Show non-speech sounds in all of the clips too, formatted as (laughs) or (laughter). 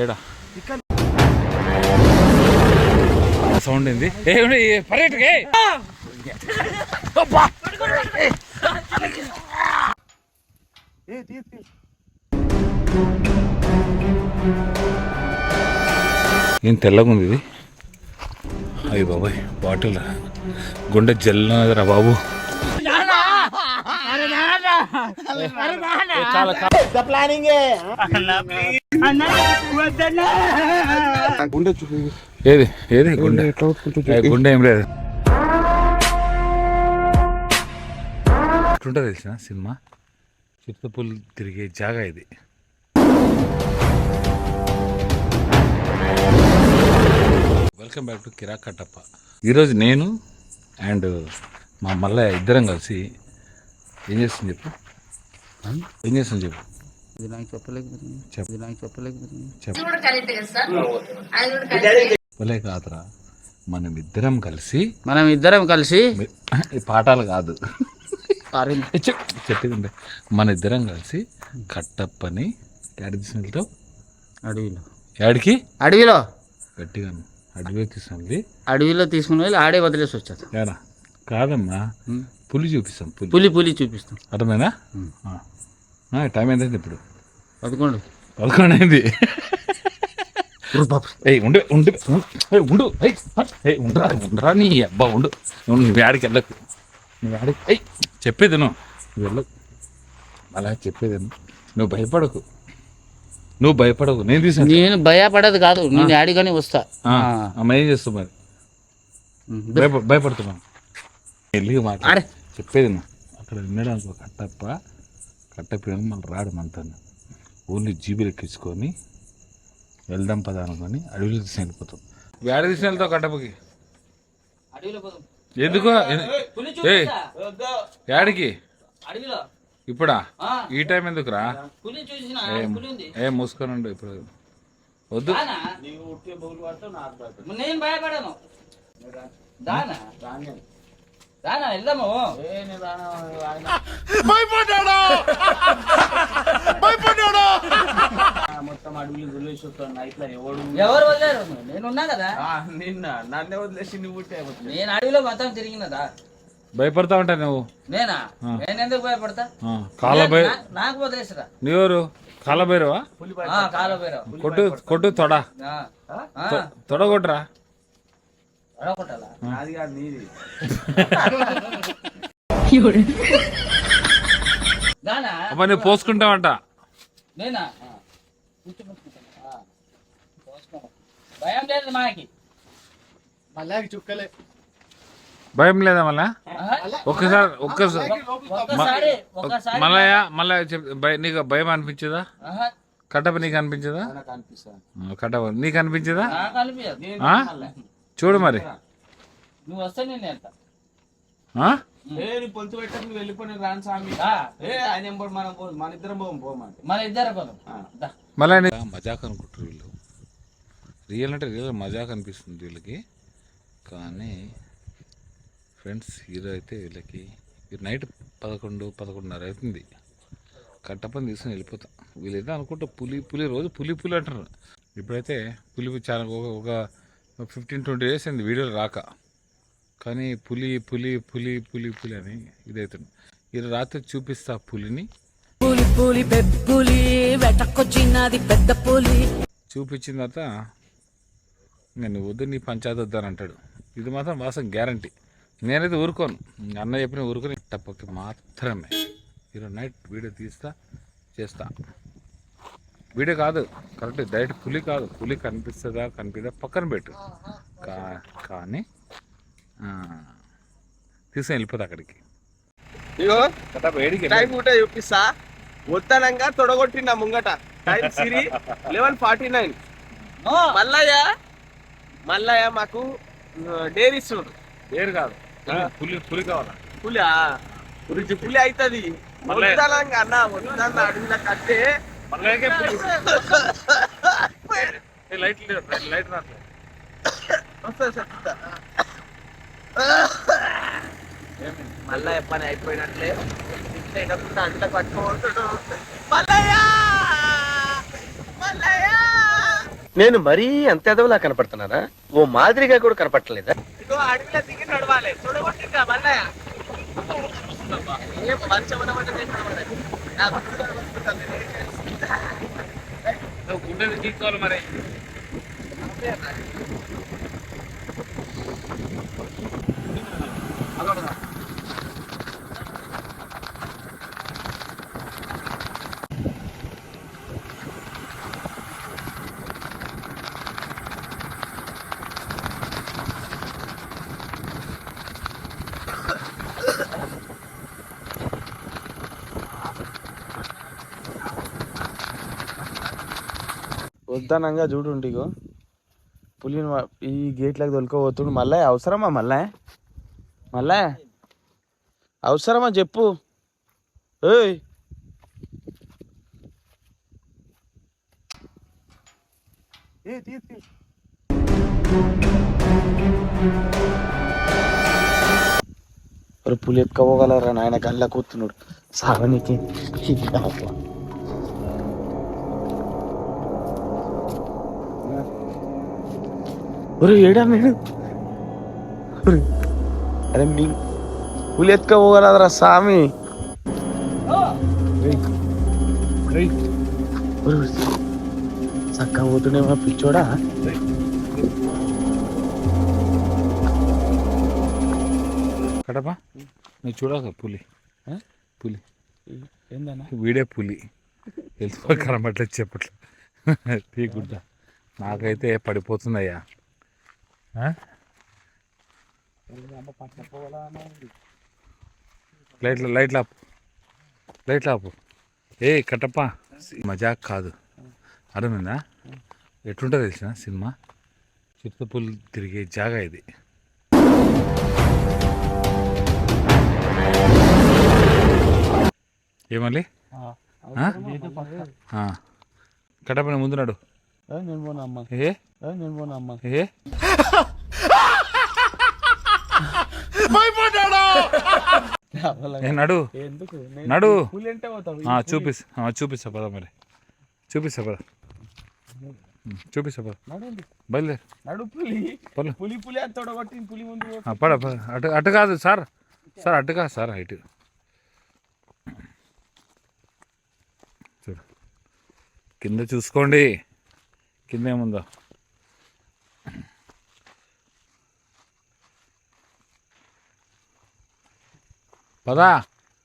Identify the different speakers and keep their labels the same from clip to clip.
Speaker 1: ఏడా? సౌండ్ ఏంది? ఏమిటి పర్యటకే ఏం! తెల్లగా ఉంది ఇది? అయ్యి బాబాయ్ బాటిల్ గుండె జల్లనదిరా బాబు.
Speaker 2: గుండె
Speaker 1: ఏది? ఏది? గుండె. గుండె ఏం లేదు. ఎట్లుంటుంది తెలిసిన సినిమా? చిత్తపుల్ తిరిగే జాగా ఇది. వెల్కమ్ బ్యాక్ టు కిరాక్ కట్టప్ప. ఈరోజు నేను అండ్ మా మల్లయ్య ఇద్దరం కలిసి ఏం చేస్తుంది చెప్పు? ఏం చేస్తుంది చెప్పు?
Speaker 3: ఇది నాకు చెప్పలేకపోతుంది
Speaker 1: చెప్పు.
Speaker 3: ఇది నాకు చెప్పలేకపోతుంది
Speaker 1: చెప్పలే కాదురా. మనం ఇద్దరం కలిసి
Speaker 3: మనం ఇద్దరం కలిసి
Speaker 1: ఈ పాఠాలు కాదు. చెప్పేది మన ఇద్దరం కలిసి కట్టప్పని యాడ తీసుకెళ్తావు
Speaker 3: అడవిలో.
Speaker 1: యాడికి?
Speaker 3: అడవిలో.
Speaker 1: గట్టిగా అడవి తీసుకెళ్ళి
Speaker 3: అడవిలో తీసుకుని వెళ్ళి ఆడే వదిలేసి వచ్చేది
Speaker 1: యాడా కాదమ్మా. పులి చూపిస్తాం పులి.
Speaker 3: పులి పులి చూపిస్తాం.
Speaker 1: అర్థమైనా టైం ఎంతైంది ఇప్పుడు.
Speaker 3: పదకొండు.
Speaker 1: పదకొండు అయింది. ఏయ్ ఉండు ఉండు ఉండు ఏయ్, ఉండరా ఉండరా నీ అబ్బా ఉండు. నువ్వు నువ్వు యాడికి వెళ్ళకు. నువ్వు యాడికి ఏయ్ చెప్పేది నువ్వు. నువ్వు వెళ్ళకు. అలా చెప్పేది. నువ్వు. భయపడకు. నువ్వు భయపడకు. నేను తీసాను.
Speaker 3: నేను భయపడేది కాదు. నేను ఆడిగానే వస్తా.
Speaker 1: అమ్మ ఏం చేస్తావు మరి. భయపడుతున్నాను. వెళ్ళి మాట. చెప్పేది నువ్వు. అక్కడ వినడానికి ఒక కట్టప్ప. కట్టప్ప మళ్ళీ రాడు మనతోనే. ఓన్లీ జీబీలు ఎక్కించుకొని వెళ్దాం పద అనుకొని అడవిలో తీసి వెళ్ళిపోతాం. వేడ తీసి వెళ్తావు
Speaker 3: పోదాం.
Speaker 1: ఎందుకు. యాడికి?
Speaker 3: అడవిలో.
Speaker 1: ఇప్పుడా. ఈ టైం ఎందుకురా?
Speaker 3: పులి చూసిన
Speaker 1: ఏం
Speaker 3: పులి ఉంది.
Speaker 1: ఏ మూసుకొని ఉండు ఇప్పుడు. వద్దు.
Speaker 3: దానా? నేను భయపడను. దానా దానా వెళ్దాము
Speaker 4: మొత్తం అడవులు వదిలేసి వస్తాను నైట్లో ఎవడు?
Speaker 3: ఎవరు వదిలేరు? నేను ఉన్నా కదా?
Speaker 4: నిన్న నన్నే వదిలేసి నువ్వు
Speaker 3: నేను అడవిలో మొత్తం తిరిగినదా?
Speaker 1: భయపడతా ఉంటా నువ్వు?
Speaker 3: నేనా? నేను ఎందుకు భయపడతా?
Speaker 1: కాళ్ళ భయ
Speaker 3: నా- నాకు వదిలేసరా.
Speaker 1: నీవరు కాళ్ళ భైరవా?
Speaker 3: కాలో పేరు
Speaker 1: కొట్టు కొట్టు తొడ.
Speaker 3: ఆ,
Speaker 1: తొ- తొడ కొట్టురా.
Speaker 3: అడగొట్టాలా
Speaker 4: నాది కాదు నీది.
Speaker 3: దానా
Speaker 1: అబ్బా నువ్వు పోసుకుంటావంట.
Speaker 3: నేనా. భయం
Speaker 1: భయం లేదా మళ్ళా. ఒక్కసారి ఒక్కసారి మళ్ళా మళ్ళా నీకు భయం అనిపించదా. కట్టప నీకు అనిపించదా? కట్టప నీకు అనిపించదా? చూడు మరి.
Speaker 3: నువ్వు వస్తే నేను వెళ్తా.
Speaker 4: పొంతు పెట్టక నువ్వు వెళ్ళిపోయిన రాను స్వామి.
Speaker 3: ఆ.
Speaker 4: ఏ ఆయన మనం మన ఇద్దరం పోం పోమంటే
Speaker 3: మన ఇద్దరు పోదాం.
Speaker 1: మళ్ళా మజాక్ అనుకుంటారు వీళ్ళు. రియల్ అంటే రియల్ మజాక్ అనిపిస్తుంది వీళ్ళకి. కానీ ఫ్రెండ్స్ హీరో అయితే వీళ్ళకి. ఈ నైట్ పదకొండు పదకొండున్నర అవుతుంది. కట్టపని తీసుకుని వెళ్ళిపోతాం. వీళ్ళైతే అనుకుంటా పులి పులి రోజు పులి పులి అంటారు ఇప్పుడైతే పులి చాలా ఒక ఒక ఫిఫ్టీన్ ట్వంటీ డేస్ అయింది వీడియోలు రాక. కానీ పులి పులి పులి పులి పులి అని ఇదవుతుంది ఇది రాత్రి చూపిస్తా పులిని.
Speaker 5: పులి పులి బెబ్బులి వెటకొచ్చినది పెద్ద పులి.
Speaker 1: చూపించిన తర్వాత నువ్వు వద్దు నీ పంచాయతీ వద్దని అంటాడు. ఇది మాత్రం వాసం గ్యారంటీ. నేనైతే ఊరుకోను. అన్న చెప్పిన ఊరుకొని తప్పకి మాత్రమే. ఈరోజు నైట్ వీడియో తీస్తా చేస్తా. వీడియో కాదు. కరెక్ట్. డైరెక్ట్ పులి కాదు. పులి కనిపిస్తుందా? కనిపిదా? పక్కన పెట్టు. కా కానీ ఆ, తీసుకొని వెళ్ళిపోతా అక్కడికి.
Speaker 4: ఇగో
Speaker 1: కట్టప్ప ఏడికి
Speaker 4: టైం కూడా చూపిస్తా. ఉత్తనంగా తొడగొట్టిన ముంగట. Time sir eleven forty nine. Mallayya Mallayya మాకు డైరీ ఇస్తుండు
Speaker 1: ఏరు కాదు. పులి- పులి కావాలా?
Speaker 4: పులి పులి పులి అవుతుంది. అన్న అడవిలో కట్టే (laughs)
Speaker 1: లైట్ లైట్ రాట్లేదు
Speaker 4: వస్తుంది చెప్తా మల్లయ్య పని అయిపోయినట్లే. ఇంట్లో అంట పట్టుకుంటాడు మల్లయ్య!
Speaker 6: నేను మరీ అంత ఎదవలా కనపడుతున్నారా ఓ మాదిరిగా కూడా కనపడలేదా
Speaker 7: అడవిలో దిగి నడవాలి. మల్లయ్య? మంచం. నాకు కూడా
Speaker 1: గుండెలు తీసుకోవాలి మరి.
Speaker 4: వద్దనంగా చూడు ఇగో. పులిని ఈ గేట్లకు తొలుకోబోతుడు. మళ్ళా అవసరమా మళ్ళా మళ్ళా అవసరమా చెప్పు. ఏయ్. ఏ, తీ, పులి ఎత్తుకోగలరా నాయన? గల్ల కూతున్నాడు సాగనికి ఒరే ఏడా నేను అరే మీ పులి ఎత్తుకోగలరా స్వామి? చక్కగా పోతుండేమో పిచ్చోడా?
Speaker 1: కడప? నువ్వు చూడక పులి? పులి.
Speaker 4: ఏందన్నా?
Speaker 1: వీడే పులి. వెళ్ళిపో కనబట్లేదు చెప్పట్లు తీగుడ్డ నాకైతే పడిపోతుందయ్యా? లైట్ల లైట్లు ఆపు. లైట్లు ఆపు. ఏ కట్టప్ప. మజాక్ కాదు. అర్థమైందా? ఎట్లుంటుంది తెలిసిన సినిమా? చిత్తపుల్ తిరిగే జాగా ఇది. ఏమల్లి కట్టప్ప నేను ముందు నడు.
Speaker 4: ఏ, నేను పోనా అమ్మ
Speaker 1: ఏ నడు
Speaker 4: ఎందుకు
Speaker 1: నడు
Speaker 4: పులి అంటే పోతావు
Speaker 1: ఆ, చూపిస్ ఆ, చూపిస్తా పద మరి చూపిస్తా పద చూపిస్తా పద
Speaker 4: నడు
Speaker 1: బయలుదేరు
Speaker 4: నడు పులి పులి పులి అని తొడగొట్టి పులి ముందు పో.
Speaker 1: ఆ, పద పద అటు అటు కాదు సార్ సార్ అటు కాదు సార్ ఇటు చూడు కింద చూసుకోండి కింద ఏముందో పదా.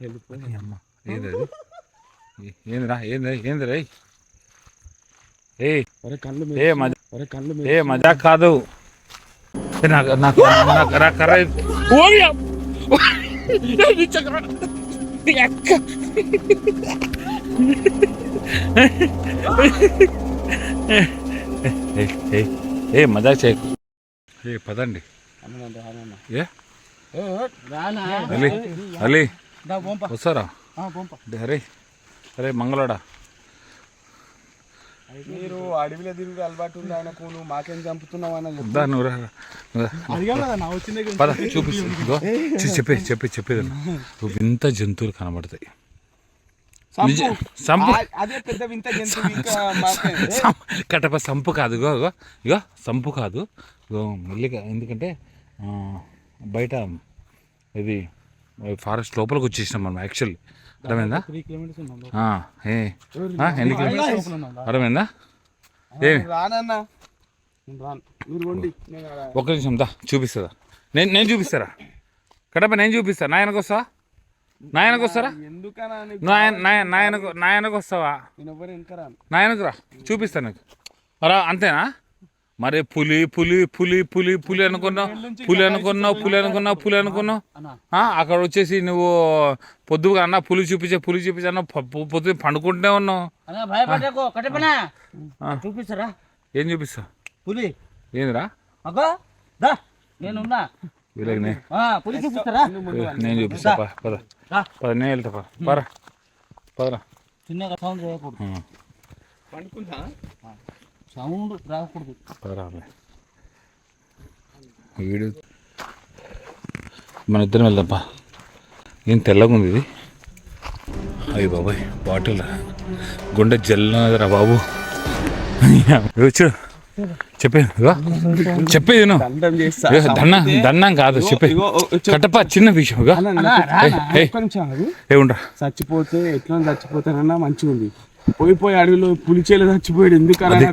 Speaker 1: ఏ అమ్మ ఏంది ఏందిరా ఏంది ఏందిరా ఏ
Speaker 4: ఒరే కళ్ళు
Speaker 1: ఏ మజా
Speaker 4: ఒరే కళ్ళు
Speaker 1: ఏ మజాక్ కాదు. ఏ నాకు నాకు నాకు నా కర్ర మజాక్ చేయకు. ఏ పదండి. ఏ? అలీ అలీ. వస్తారా? అరే అరే మంగళవాడా.
Speaker 4: మీరు అడవిలో తిరిగి అలవాటు ఉంది ఆయనకు? నువ్వు మాకేం చంపుతున్నావు అని
Speaker 1: చూపిస్తు. చెప్పే చెప్పే చెప్పేది వింత జంతువులు కనబడతాయి. సంపు.
Speaker 4: అదే పెద్ద వింత
Speaker 1: కట్టప సంపు. కాదు. ఇగో ఇగో ఇగో సంపు కాదు. ఇగో మెల్లిగా ఎందుకంటే ఆ, బయట ఇది ఫారెస్ట్ లోపలికి వచ్చేసినాం మనం యాక్చువల్లీ అర్థమైందా? ఎన్ని కిలోమీటర్స్ అర్థమైందా? ఏ?
Speaker 4: రానన్నా నేను రాను. మీరు వండి నేను అలా-
Speaker 1: ఒక్క నిమిషం దా చూపిస్తుందా? నేను నేను చూపిస్తారా? కడప నేను చూపిస్తా. నాయనకు వస్తావా? నాయనకు వస్తారా? నాయనకు నాయనకు వస్తావా? నాయనకు రా చూపిస్తా నీకు. అలా అంతేనా? మరి పులి పులి పులి పులి పులి అనుకున్నావు పులి అనుకున్నావు పులి అనుకున్నావు పులి అనుకున్నావు అక్కడ వచ్చేసి నువ్వు పొద్దుగా అన్న పులి చూపించే పులి చూపించే అన్న పొద్దు పండుకుంటూనే ఉన్నావు.
Speaker 3: చూపిస్తారా?
Speaker 1: ఏం చూపిస్తావు
Speaker 3: పులి.
Speaker 1: ఏందిరా?
Speaker 3: నేనున్నా. పులి చూపిస్తారా?
Speaker 1: నేను చూపిస్తా పద పద. నేను వెళ్తా పద. పరా పదరా
Speaker 3: చిన్నగా సౌండ్ చేయకూడదు. సౌండ్ రాకూడదు.
Speaker 1: వీడు మన ఇద్దరం వెళ్దాంపా. ఏం తెల్లగా ఉంది ఇది? అయ్యి బాబాయ్ బాటిల్ రా. గుండె జల్లున్నదిరా బాబు. చూడు. చెప్పేది చెప్పేది
Speaker 4: దండం
Speaker 1: దండం కాదు
Speaker 4: చెప్పు.
Speaker 1: కట్టప్ప చిన్న విషయం. ఏ ఉండరా.
Speaker 4: చచ్చిపోతే ఎట్లా చచ్చిపోతానన్నా మంచిగా ఉంది పోయి పోయి అడవిలో పులిచేలు చచ్చిపోయాడు. ఎందుకు నీ-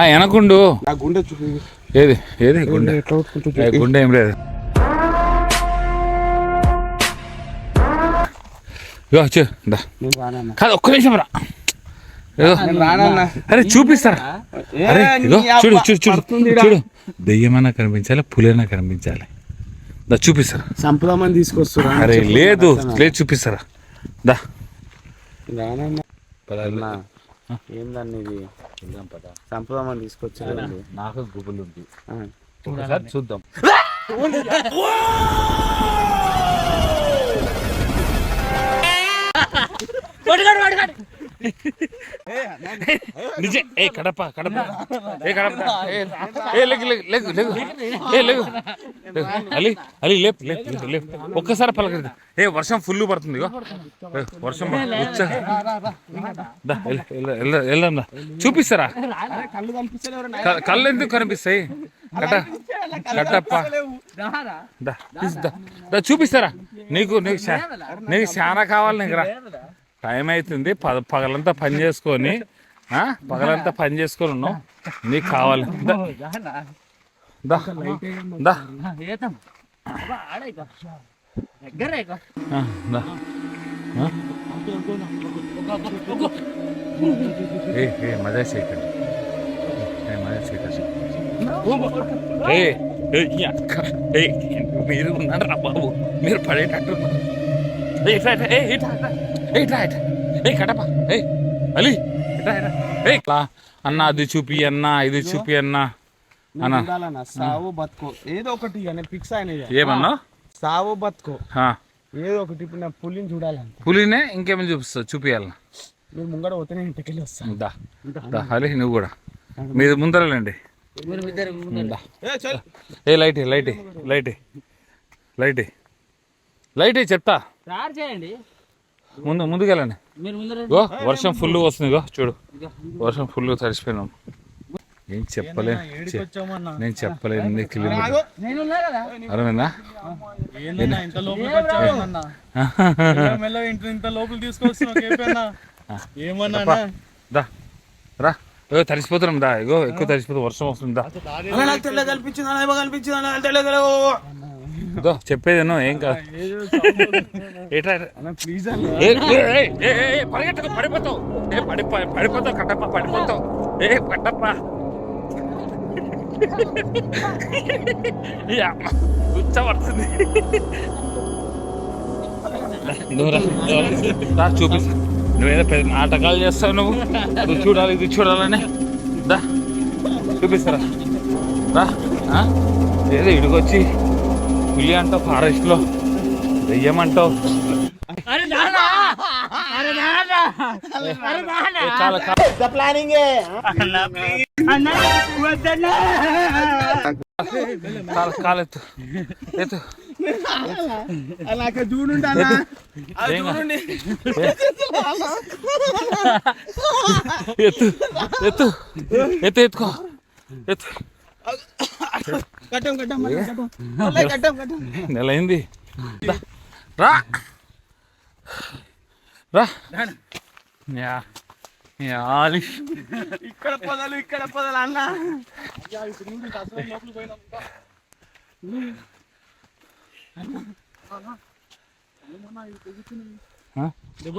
Speaker 1: వెనకుండు
Speaker 4: నా గుండె
Speaker 1: ఏది? ఏది? గుండె. గుండె ఏం లేదు. కాదు ఒక్క నిమిషం రా. అరే చూపిస్తారా? అరే చూడు చూడు చూడు. చూడు. దెయ్యమైనా కనిపించాలి పులైనా కనిపించాలి. దా చూపిస్తారా?
Speaker 4: సంపదామని తీసుకొస్తురా
Speaker 1: అరే లేదు లేదు చూపిస్తారా? దా.
Speaker 4: ఏందన్న ఇది? సంపదామని తీసుకొచ్చారు
Speaker 1: నాకు గుబులు ఉంది. చూద్దాం. నిజే. ఏ కడప కడప. ఏ కడప. ఏ, లెగు లెగు లెగు లెగు. ఏ లెగు. అలి అలి లేప్ లేప్ లేప్ ఒక్కసారి పలకరింది ఏ వర్షం ఫుల్ పడుతుంది ఇగో. వర్షం ఉచ్చ. దా, ఎల్ల- ఎల్ల- ఎల్ల- వెళ్దాం దా. చూపిస్తారా? కళ్ళు ఎందుకు కనిపిస్తాయి? కట్ట కట్టప్ప. చూపిస్తారా? నీకు నీకు నీకు చాలా కావాలి నీకు రా. టైం అవుతుంది పద పగలంతా పని చేసుకొని పగలంతా పని చేసుకొని ఉన్నావు నీకు కావాలి ఏ మజా చేయకండి ఏ మజా చేయకండి అక్క మీరు ఉన్నారు రా బాబు మీరు పడేటట్టు ఏ ఇట్లా ఇట్లా, ఏ ఇట్లా ఇట్లా, ఏ ఇట్లా ఏ అలీ ఏ అన్న అది చూపి అన్న ఇది చూపి అన్న. అన్న.
Speaker 4: సావు బతుకో. ఏదో ఒకటి అనే ఫిక్స్ అయిన
Speaker 1: ఏమన్నా?
Speaker 4: సావు బతుకో. ఏదో ఒకటి ఇప్పుడు నా పులిని చూడాలంట
Speaker 1: పులినే ఇంకేమైనా చూపిస్తా చూపియాలన్నా
Speaker 4: మీరు ముంగడ పోతే నేను ఇంటికెళ్ళి వస్తాను.
Speaker 1: దా దా అలి నువ్వు కూడా. మీరు ముందరలేండి. ఏ light light light light light చెప్తా.
Speaker 3: చేయండి.
Speaker 1: ముందు ముందుకెళ్ళండి. గో వర్షం ఫుల్ వస్తుంది గో చూడు. వర్షం ఫుల్ తడిసిపోయినాం. ఏం చెప్పలేను చె- నేను చెప్పలేను నీ కిలోమీటర్
Speaker 3: నేనున్నా కదా?
Speaker 1: అర్థమైందా
Speaker 4: ఇంత లోపల (laughs) మెల్లగా ఇంత ఇంత లోపల తీసుకొస్తున్నా ఏమన్నా
Speaker 1: అప్పా, దా. రా. ఏ తడిసిపోతున్నాం దా. ఇగో ఎక్కువ తడిసిపోతుంది వర్షం వస్తుంది దా.
Speaker 4: కల్పించింది కల్పించింది
Speaker 1: చెప్పేదేనో ఏం కాదు. పరిగెత్తకు పడిపోతావు. ఏ పడి పడి- పడిపోతావు కట్టప్ప పడిపోతావు. ఏ కట్టప్ప. కూర్చోబడుతుంది. రా చూపిస్తా. నువ్వేదో పెద్ద నాటకాలు చేస్తావు నువ్వు. అది చూడాలి ఇది చూడాలని. దా చూపిస్తారా? రా? ఏదో ఇడికొచ్చి పులి అంటావు ఫారెస్ట్లో దెయ్యం అంటావు ఏ, కాల కాల కాల కాలు ఎత్తు. ఎత్తు.
Speaker 4: నాకు చూడుంటా
Speaker 1: ఏం కాదు. ఎత్తు. ఎత్తు. ఎత్తు ఎత్తుకో. ఎత్తు.
Speaker 4: కట్టం కట్టం కట్టం. కట్టం కట్టం.
Speaker 1: నెల అయింది. రా. రా. యా. యా ఆలిష్
Speaker 4: ఇక్కడ పొదలు ఇక్కడ పొదలు అన్న.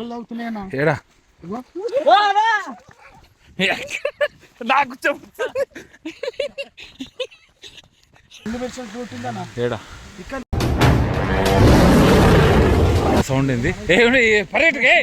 Speaker 4: తాగుతున్నాయన్నా
Speaker 1: ఏడా? నాకు చెప్పు. ఏడా? సౌండ్ ఏంది? ఏ పర్యటకే